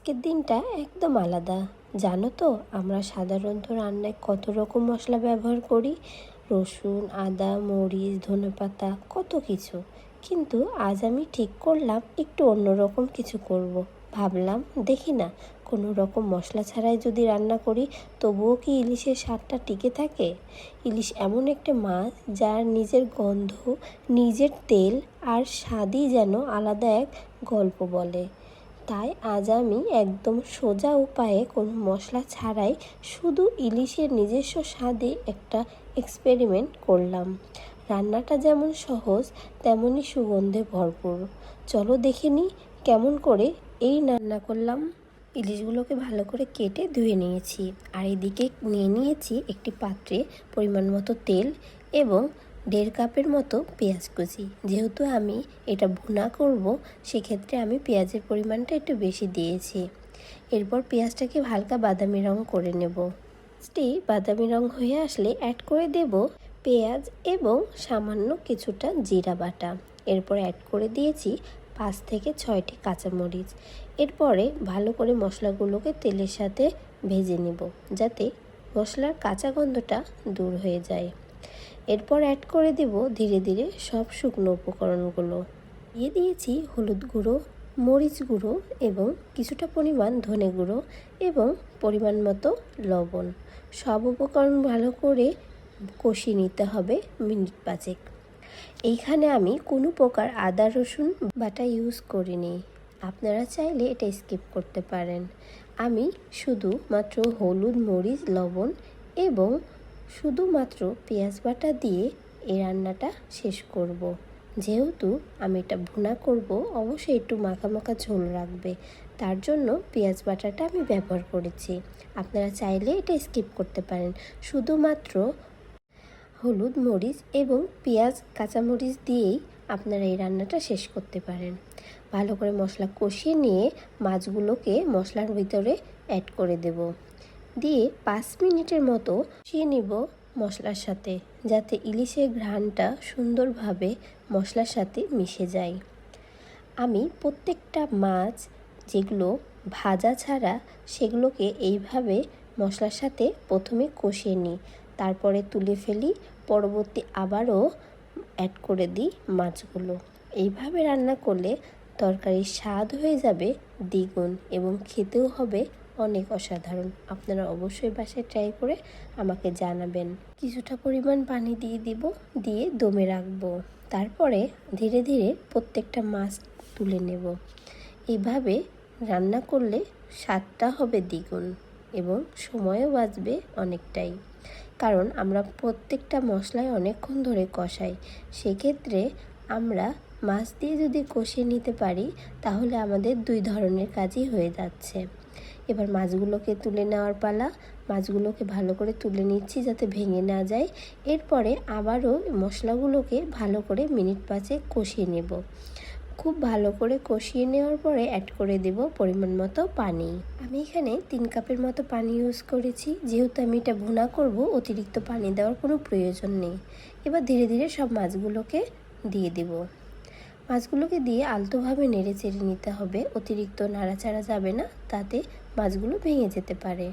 আজকের দিনটা একদম আলাদা। জানো তো, আমরা সাধারণত রান্নায় কত রকম মশলা ব্যবহার করি? রসুন, আদা, মরিচ, ধনেপাতা, কত কিছু। কিন্তু আজ আমি ঠিক করলাম একটু অন্যরকম কিছু করব। ভাবলাম, দেখি না, কোনো রকম মশলা ছাড়াই যদি রান্না করি, তবুও কি ইলিশের স্বাদটা টিকে থাকে? ইলিশ এমন একটা মাছ যার নিজের গন্ধ, নিজের তেল আর স্বাদই যেন আলাদা এক গল্প বলে। তাই আজ আমি একদম সোজা উপায়ে কোনো মশলা ছাড়াই শুধু ইলিশের নিজস্ব স্বাদে একটা এক্সপেরিমেন্ট করলাম। রান্নাটা যেমন সহজ, তেমনই সুগন্ধে ভরপুর। চলো দেখে নিই কেমন করে এই রান্না করলাম। ইলিশগুলোকে ভালো করে কেটে ধুয়ে নিয়েছি। আর এদিকে নিয়ে নিয়েছি একটি পাত্রে পরিমাণ মতো তেল এবং দেড় কাপের মতো পেঁয়াজ কুচি। যেহেতু আমি এটা ভুনা করব, সেক্ষেত্রে আমি পেঁয়াজের পরিমাণটা একটু বেশি দিয়েছি। এরপর পেঁয়াজটাকে হালকা বাদামি রং করে নেব। পেঁয়াজটি বাদামি রং হয়ে আসলে অ্যাড করে দেব পেঁয়াজ এবং সামান্য কিছুটা জিরা বাটা। এরপর অ্যাড করে দিয়েছি পাঁচ থেকে ছয়টি কাঁচামরিচ। এরপরে ভালো করে মশলাগুলোকে তেলের সাথে ভেজে নেব, যাতে মশলার কাঁচা গন্ধটা দূর হয়ে যায়। এরপর অ্যাড করে দেব ধীরে ধীরে সব শুকনো উপকরণগুলো। দিয়ে দিয়েছি হলুদ গুঁড়ো, মরিচ গুঁড়ো এবং কিছুটা পরিমাণ ধনে গুঁড়ো এবং পরিমাণ মতো লবণ। সব উপকরণ ভালো করে কষিয়ে নিতে হবে মিনিট পাঁচেক। এইখানে আমি কোনো প্রকার আদা, রসুন বাটা ইউজ করিনি। আপনারা চাইলে এটা স্কিপ করতে পারেন। আমি শুধু মাত্র হলুদ, মরিচ, লবণ এবং শুধুমাত্র পেঁয়াজ বাটা দিয়ে এই রান্নাটা শেষ করব। যেহেতু আমি এটা ভুনা করব, অবশ্যই একটু মাখা মাখা ঝোল রাখবে। তার জন্য পেঁয়াজ বাটাটা আমি ব্যবহার করেছি। আপনারা চাইলে এটা স্কিপ করতে পারেন। শুধুমাত্র হলুদ মরিচ এবং পেঁয়াজ কাঁচামরিচ দিয়েই আপনারা এই রান্নাটা শেষ করতে পারেন। ভালো করে মশলা কষিয়ে নিয়ে মাছগুলোকে মশলার ভিতরে অ্যাড করে দেব। দিয়ে পাঁচ মিনিটের মতো কষিয়ে নিব মশলার সাথে, যাতে ইলিশের ঘ্রাণটা সুন্দরভাবে মশলার সাথে মিশে যায়। আমি প্রত্যেকটা মাছ যেগুলো ভাজা ছাড়া সেগুলোকে এইভাবে মশলার সাথে প্রথমে কষিয়ে নিই, তারপরে তুলে ফেলি, পরবর্তী আবারও অ্যাড করে দিই মাছগুলো। এইভাবে রান্না করলে তরকারির স্বাদ হয়ে যাবে দ্বিগুণ এবং খেতেও হবে অনেক অসাধারণ। আপনারা অবশ্যই বাসায় ট্রাই করে আমাকে জানাবেন। কিছুটা পরিমাণ পানি দিয়ে দিব, দিয়ে দমে রাখব। তারপরে ধীরে ধীরে প্রত্যেকটা মাছ তুলে নেব। এভাবে রান্না করলে স্বাদটা হবে দ্বিগুণ এবং সময়ও বাঁচবে অনেকটাই। কারণ আমরা প্রত্যেকটা মশলায় অনেকক্ষণ ধরে কষাই। সেক্ষেত্রে আমরা মাছ দিয়ে যদি কষিয়ে নিতে পারি, তাহলে আমাদের দুই ধরনের কাজই হয়ে যাচ্ছে। এবার মাছগুলোকে তুলে নেওয়ার পালা। মাছগুলোকে ভালো করে তুলে নিচ্ছি যাতে ভেঙে না যায়। এরপরে আবারও মশলাগুলোকে ভালো করে মিনিট পাঁচে কষিয়ে নেব। খুব ভালো করে কষিয়ে নেওয়ার পরে অ্যাড করে দেব পরিমাণ মতো পানি। আমি এখানে তিন কাপের মতো পানি ইউজ করেছি। যেহেতু আমি এটা ভুনা করব, অতিরিক্ত পানি দেওয়ার কোনো প্রয়োজন নেই। এবার ধীরে ধীরে সব মাছগুলোকে দিয়ে দেব। মাছগুলোকে দিয়ে আলতোভাবে নেড়ে চেড়ে নিতে হবে। অতিরিক্ত নাড়াচাড়া যাবে না, তাতে মাছগুলো ভেঙে যেতে পারে।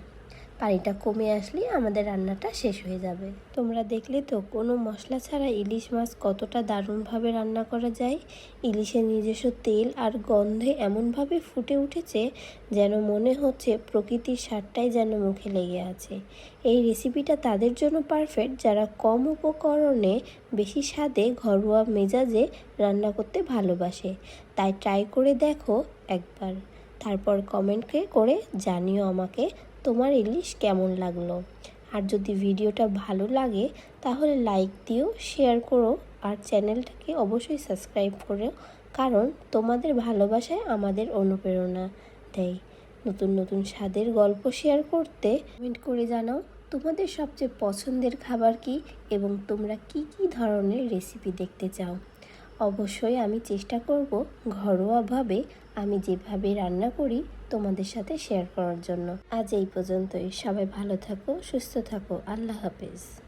পানিটা কমে আসলে আমাদের রান্নাটা শেষ হয়ে যাবে। তোমরা দেখলে তো, কোনো মশলা ছাড়া ইলিশ মাছ কতটা দারুণভাবে রান্না করা যায়। ইলিশের নিজস্ব তেল আর গন্ধে এমনভাবে ফুটে উঠেছে যেন মনে হচ্ছে প্রকৃতির স্বাদটাই যেন মুখে লেগে আছে। এই রেসিপিটা তাদের জন্য পারফেক্ট, যারা কম উপকরণে বেশি স্বাদে, ঘরোয়া মেজাজে রান্না করতে ভালোবাসে। তাই ট্রাই করে দেখো একবার। তারপর কমেন্টকে করে জানিও আমাকে তোমার ইলিশ কেমন লাগল? আর যদি ভিডিওটা ভালো লাগে, তাহলে লাইক দিও শেয়ার করো, আর চ্যানেলটাকে অবশ্যই সাবস্ক্রাইব করো, কারণ তোমাদের ভালোবাসায় আমাদের অনুপ্রেরণা দেয়। নতুন নতুন স্বাদের গল্প শেয়ার করতে কমেন্ট করে জানাও, তোমাদের সবচেয়ে পছন্দের খাবার কি এবং তোমরা কি কি ধরনের রেসিপি দেখতে চাও। অবশ্যই আমি চেষ্টা করব ঘরোয়াভাবে আমি যেভাবে রান্না করি তোমাদের সাথে শেয়ার করার জন্য। আজ এই পর্যন্তই। সবাই ভালো থাকো, সুস্থ থাকো। আল্লাহ হাফেজ।